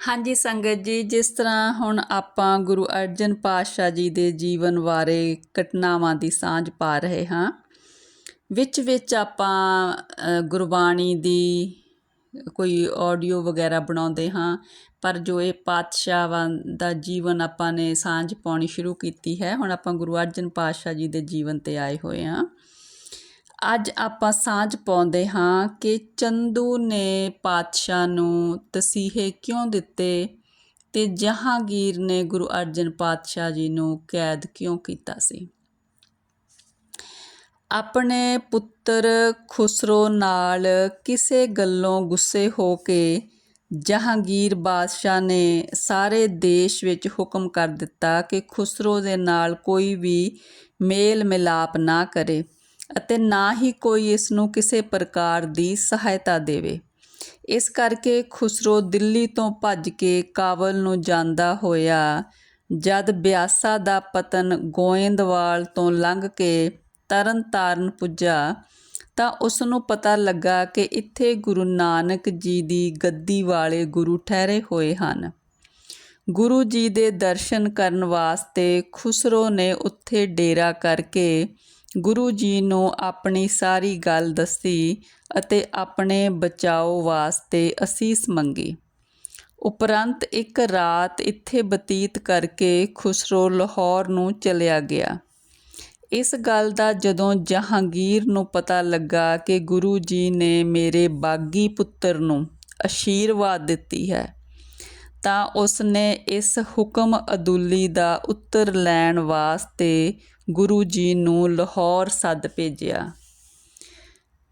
ਹਾਂਜੀ ਸੰਗਤ ਜੀ, ਜਿਸ ਤਰ੍ਹਾਂ ਹੁਣ ਆਪਾਂ ਗੁਰੂ ਅਰਜਨ ਪਾਤਸ਼ਾਹ ਜੀ ਦੇ ਜੀਵਨ ਬਾਰੇ ਘਟਨਾਵਾਂ ਦੀ ਸਾਂਝ ਪਾ ਰਹੇ ਹਾਂ, ਵਿੱਚ ਵਿੱਚ ਆਪਾਂ ਗੁਰਬਾਣੀ ਦੀ ਕੋਈ ਆਡੀਓ ਵਗੈਰਾ ਬਣਾਉਂਦੇ ਹਾਂ, ਪਰ ਜੋ ਇਹ ਪਾਤਸ਼ਾਹਾਂ ਦਾ ਜੀਵਨ ਆਪਾਂ ਨੇ ਸਾਂਝ ਪਾਉਣੀ ਸ਼ੁਰੂ ਕੀਤੀ ਹੈ, ਹੁਣ ਆਪਾਂ ਗੁਰੂ ਅਰਜਨ ਪਾਤਸ਼ਾਹ ਜੀ ਦੇ ਜੀਵਨ ਤੇ ਆਏ ਹੋਏ ਹਾਂ। ਅੱਜ ਆਪਾਂ ਸਾਂਝ ਪਾਉਂਦੇ ਹਾਂ ਕਿ ਚੰਦੂ ਨੇ ਪਾਤਸ਼ਾਹ ਨੂੰ ਤਸੀਹੇ ਕਿਉਂ ਦਿੱਤੇ ਤੇ ਜਹਾਂਗੀਰ ਨੇ ਗੁਰੂ ਅਰਜਨ ਪਾਤਸ਼ਾਹ ਜੀ ਨੂੰ ਕੈਦ ਕਿਉਂ ਕੀਤਾ ਸੀ? ਆਪਣੇ ਪੁੱਤਰ ਖੁਸਰੋ ਨਾਲ ਕਿਸੇ ਗੱਲੋਂ ਗੁੱਸੇ ਹੋ ਕੇ ਜਹਾਂਗੀਰ ਬਾਦਸ਼ਾਹ ਨੇ ਸਾਰੇ ਦੇਸ਼ ਵਿੱਚ ਹੁਕਮ ਕਰ ਦਿੱਤਾ ਕਿ ਖੁਸਰੋ ਦੇ ਨਾਲ ਕੋਈ ਵੀ ਮੇਲ ਮਿਲਾਪ ਨਾ ਕਰੇ। ਅਤੇ ਨਾ ਹੀ ਕੋਈ ਇਸ ਨੂੰ ਕਿਸੇ ਪ੍ਰਕਾਰ ਦੀ ਸਹਾਇਤਾ ਦੇਵੇ। ਇਸ ਕਰਕੇ ਖੁਸਰੋ ਦਿੱਲੀ ਤੋਂ ਭੱਜ ਕੇ ਕਾਬਲ ਨੂੰ ਜਾਂਦਾ ਹੋਇਆ, ਜਦ ਬਿਆਸਾ ਦਾ ਪਤਨ ਗੋਇੰਦਵਾਲ ਤੋਂ ਲੰਘ ਕੇ ਤਰਨਤਾਰਨ ਪੁੱਜਾ, ਤਾਂ ਉਸ ਨੂੰ ਪਤਾ ਲੱਗਾ ਕਿ ਇੱਥੇ ਗੁਰੂ ਨਾਨਕ ਜੀ ਦੀ ਗੱਦੀ ਵਾਲੇ ਗੁਰੂ ਠਹਿਰੇ ਹੋਏ ਹਨ। ਗੁਰੂ ਜੀ ਦੇ ਦਰਸ਼ਨ ਕਰਨ ਵਾਸਤੇ ਖੁਸਰੋ ਨੇ ਉੱਥੇ ਡੇਰਾ ਕਰਕੇ ਗੁਰੂ ਜੀ ਨੂੰ ਆਪਣੀ ਸਾਰੀ ਗੱਲ ਦੱਸੀ ਅਤੇ ਆਪਣੇ ਬਚਾਓ ਵਾਸਤੇ ਅਸੀਸ ਮੰਗੀ। ਉਪਰੰਤ ਇੱਕ ਰਾਤ ਇੱਥੇ ਬਤੀਤ ਕਰਕੇ ਖੁਸਰੋ ਲਾਹੌਰ ਨੂੰ ਚਲਿਆ ਗਿਆ। ਇਸ ਗੱਲ ਦਾ ਜਦੋਂ ਜਹਾਂਗੀਰ ਨੂੰ ਪਤਾ ਲੱਗਾ ਕਿ ਗੁਰੂ ਜੀ ਨੇ ਮੇਰੇ ਬਾਗੀ ਪੁੱਤਰ ਨੂੰ ਅਸ਼ੀਰਵਾਦ ਦਿੱਤੀ ਹੈ, ਤਾਂ ਉਸ ਨੇ ਇਸ ਹੁਕਮ ਅਦੁੱਲੀ ਦਾ ਉੱਤਰ ਲੈਣ ਵਾਸਤੇ ਗੁਰੂ ਜੀ ਨੂੰ ਲਾਹੌਰ ਸੱਦ ਭੇਜਿਆ।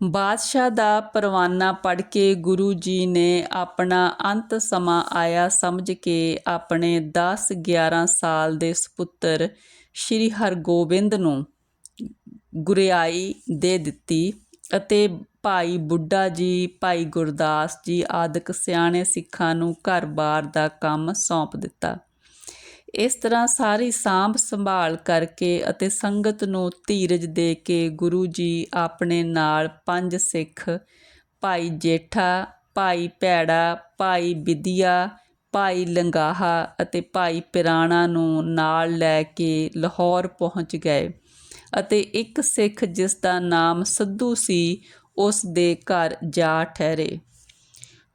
ਬਾਦਸ਼ਾਹ ਦਾ ਪਰਵਾਨਾ ਪੜ੍ਹ ਕੇ ਗੁਰੂ ਜੀ ਨੇ ਆਪਣਾ ਅੰਤ ਸਮਾਂ ਆਇਆ ਸਮਝ ਕੇ ਆਪਣੇ 10 11 ਸਾਲ ਦੇ ਸੁਪੁੱਤਰ ਸ਼੍ਰੀ ਹਰਗੋਬਿੰਦ ਨੂੰ ਗੁਰਿਆਈ ਦੇ ਦਿੱਤੀ ਅਤੇ ਭਾਈ ਬੁੱਢਾ ਜੀ, ਭਾਈ ਗੁਰਦਾਸ ਜੀ ਆਦਿਕ ਸਿਆਣੇ ਸਿੱਖਾਂ ਨੂੰ ਘਰ-ਬਾਰ ਦਾ ਕੰਮ ਸੌਂਪ ਦਿੱਤਾ। ਇਸ ਤਰ੍ਹਾਂ ਸਾਰੀ ਸਾਂਭ ਸੰਭਾਲ ਕਰਕੇ ਅਤੇ ਸੰਗਤ ਨੂੰ ਧੀਰਜ ਦੇ ਕੇ ਗੁਰੂ ਜੀ ਆਪਣੇ ਨਾਲ ਪੰਜ ਸਿੱਖ, ਭਾਈ ਜੇਠਾ, ਭਾਈ ਭੈੜਾ, ਭਾਈ ਵਿਦਿਆ ਭਾਈ ਲੰਗਾਹਾ ਅਤੇ ਭਾਈ ਪਿਰਾਣਾ ਨੂੰ ਨਾਲ ਲੈ ਕੇ ਲਾਹੌਰ ਪਹੁੰਚ ਗਏ ਅਤੇ ਇੱਕ ਸਿੱਖ ਜਿਸ ਦਾ ਨਾਮ ਸੱਧੂ ਸੀ, ਉਸ ਦੇ ਘਰ ਜਾ ਠਹਿਰੇ।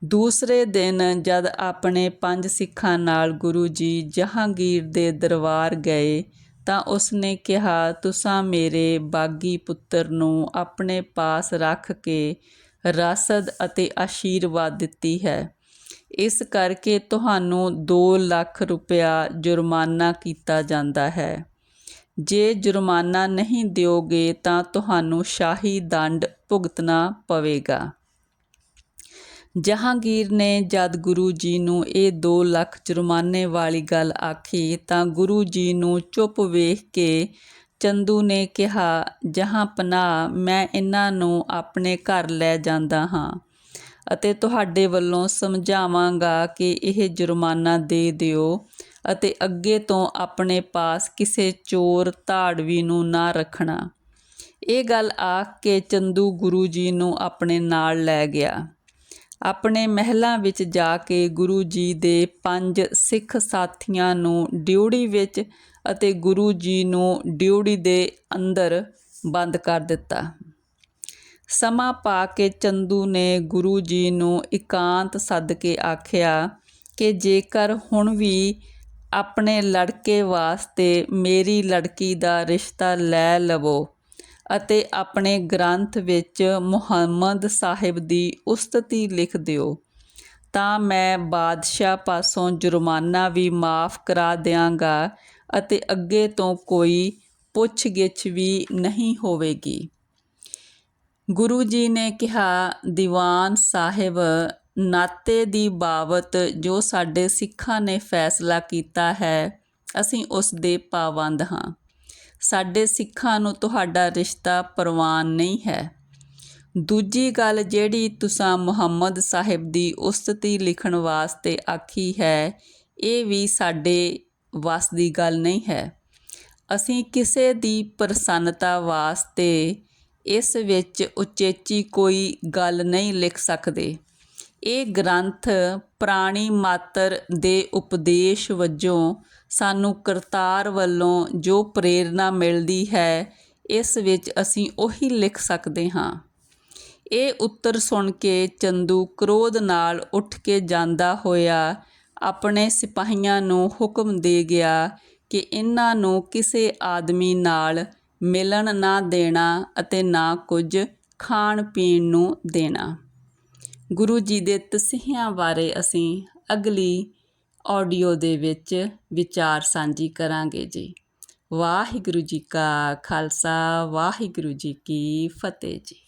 ਦੂਸਰੇ ਦਿਨ ਜਦ ਆਪਣੇ ਪੰਜ ਸਿੱਖਾਂ ਨਾਲ ਗੁਰੂ ਜੀ ਜਹਾਂਗੀਰ ਦੇ ਦਰਬਾਰ ਗਏ ਤਾਂ ਉਸਨੇ ਕਿਹਾ, ਤੁਸਾਂ ਮੇਰੇ ਬਾਗੀ ਪੁੱਤਰ ਨੂੰ ਆਪਣੇ ਪਾਸ ਰੱਖ ਕੇ ਰਸਦ ਅਤੇ ਆਸ਼ੀਰਵਾਦ ਦਿੱਤੀ ਹੈ। ਇਸ ਕਰਕੇ ਤੁਹਾਨੂੰ 2 ਲੱਖ ਰੁਪਇਆ ਜੁਰਮਾਨਾ ਕੀਤਾ ਜਾਂਦਾ ਹੈ। ਜੇ ਜੁਰਮਾਨਾ ਨਹੀਂ ਦਿਓਗੇ ਤਾਂ ਤੁਹਾਨੂੰ ਸ਼ਾਹੀ ਦੰਡ ਭੁਗਤਣਾ ਪਵੇਗਾ। ਜਹਾਂਗੀਰ ਨੇ ਜਦ ਗੁਰੂ ਜੀ ਨੂੰ ਇਹ 2 ਲੱਖ ਜੁਰਮਾਨੇ ਵਾਲੀ ਗੱਲ ਆਖੀ ਤਾਂ ਗੁਰੂ ਜੀ ਨੂੰ ਚੁੱਪ ਵੇਖ ਕੇ ਚੰਦੂ ਨੇ ਕਿਹਾ, ਜਹਾਂ ਪਨਾ ਮੈਂ ਇਹਨਾਂ ਨੂੰ ਆਪਣੇ ਘਰ ਲੈ ਜਾਂਦਾ ਹਾਂ ਅਤੇ ਤੁਹਾਡੇ ਵੱਲੋਂ ਸਮਝਾਵਾਂਗਾ ਕਿ ਇਹ ਜੁਰਮਾਨਾ ਦੇ ਦਿਓ ਅਤੇ ਅੱਗੇ ਤੋਂ ਆਪਣੇ ਪਾਸ ਕਿਸੇ ਚੋਰ ਧਾੜਵੀ ਨੂੰ ਨਾ ਰੱਖਣਾ ਇਹ ਗੱਲ ਆਖ ਕੇ ਚੰਦੂ ਗੁਰੂ ਜੀ ਨੂੰ ਆਪਣੇ ਨਾਲ ਲੈ ਗਿਆ। ਆਪਣੇ ਮਹਿਲਾਂ ਵਿੱਚ ਜਾ ਕੇ ਗੁਰੂ ਜੀ ਦੇ ਪੰਜ ਸਿੱਖ ਸਾਥੀਆਂ ਨੂੰ ਡਿਊੜੀ ਵਿੱਚ ਅਤੇ ਗੁਰੂ ਜੀ ਨੂੰ ਡਿਊੜੀ ਦੇ ਅੰਦਰ ਬੰਦ ਕਰ ਦਿੱਤਾ। ਸਮਾਂ ਪਾ ਕੇ ਚੰਦੂ ਨੇ ਗੁਰੂ ਜੀ ਨੂੰ ਇਕਾਂਤ ਸੱਦ ਕੇ ਆਖਿਆ ਕਿ ਜੇਕਰ ਹੁਣ ਵੀ ਆਪਣੇ ਲੜਕੇ ਵਾਸਤੇ ਮੇਰੀ ਲੜਕੀ ਦਾ ਰਿਸ਼ਤਾ ਲੈ ਲਵੋ ਅਤੇ ਆਪਣੇ ਗ੍ਰੰਥ ਵਿੱਚ ਮੁਹੰਮਦ ਸਾਹਿਬ ਦੀ ਉਸਤਤੀ ਲਿਖ ਦਿਓ। ਤਾਂ ਮੈਂ ਬਾਦਸ਼ਾਹ ਪਾਸੋਂ ਜੁਰਮਾਨਾ ਵੀ ਮਾਫ ਕਰਾ ਦਿਆਂਗਾ ਅਤੇ ਅੱਗੇ ਤੋਂ ਕੋਈ ਪੁੱਛਗਿੱਛ ਵੀ ਨਹੀਂ ਹੋਵੇਗੀ। ਗੁਰੂ ਜੀ ਨੇ ਕਿਹਾ, ਦੀਵਾਨ ਸਾਹਿਬ, ਨਾਤੇ ਦੀ ਬਾਬਤ ਜੋ ਸਾਡੇ ਸਿੱਖਾਂ ਨੇ ਫੈਸਲਾ ਕੀਤਾ ਹੈ, ਅਸੀਂ ਉਸ ਦੇ ਪਾਬੰਦ ਹਾਂ। ਸਾਡੇ ਸਿੱਖਾਂ ਨੂੰ ਤੁਹਾਡਾ ਰਿਸ਼ਤਾ ਪ੍ਰਵਾਨ ਨਹੀਂ ਹੈ। ਦੂਜੀ ਗੱਲ ਜਿਹੜੀ ਤੁਸੀਂ ਮੁਹੰਮਦ ਸਾਹਿਬ ਦੀ ਉਸਤਤੀ ਲਿਖਣ ਵਾਸਤੇ ਆਖੀ ਹੈ, ਇਹ ਵੀ ਸਾਡੇ ਵਸ ਦੀ ਗੱਲ ਨਹੀਂ ਹੈ। ਅਸੀਂ ਕਿਸੇ ਦੀ ਪ੍ਰਸੰਨਤਾ ਵਾਸਤੇ ਇਸ ਵਿੱਚ ਉਚੇਚੀ ਕੋਈ ਗੱਲ ਨਹੀਂ ਲਿਖ ਸਕਦੇ। ਇਹ ਗ੍ਰੰਥ ਪ੍ਰਾਣੀ ਮਾਤਰ ਦੇ ਉਪਦੇਸ਼ ਵਜੋਂ ਸਾਨੂੰ ਕਰਤਾਰ ਵੱਲੋਂ ਜੋ ਪ੍ਰੇਰਣਾ ਮਿਲਦੀ ਹੈ, ਇਸ ਵਿੱਚ ਅਸੀਂ ਉਹੀ ਲਿਖ ਸਕਦੇ ਹਾਂ। ਇਹ ਉੱਤਰ ਸੁਣ ਕੇ ਚੰਦੂ ਕ੍ਰੋਧ ਨਾਲ ਉੱਠ ਕੇ ਜਾਂਦਾ ਹੋਇਆ ਆਪਣੇ ਸਿਪਾਹੀਆਂ ਨੂੰ ਹੁਕਮ ਦੇ ਗਿਆ ਕਿ ਇਹਨਾਂ ਨੂੰ ਕਿਸੇ ਆਦਮੀ ਨਾਲ ਮਿਲਣ ਨਾ ਦੇਣਾ ਅਤੇ ਨਾ ਕੁਝ ਖਾਣ ਪੀਣ ਨੂੰ ਦੇਣਾ। ਗੁਰੂ ਜੀ ਦੇ ਤਸੀਹਿਆਂ ਬਾਰੇ ਅਸੀਂ ਅਗਲੀ ਆਡੀਓ ਦੇ ਵਿੱਚ ਵਿਚਾਰ ਸਾਂਝੀ ਕਰਾਂਗੇ ਜੀ। ਵਾਹਿਗੁਰੂ ਜੀ ਕਾ ਖਾਲਸਾ, ਵਾਹਿਗੁਰੂ ਜੀ ਕੀ ਫਤਿਹ ਜੀ।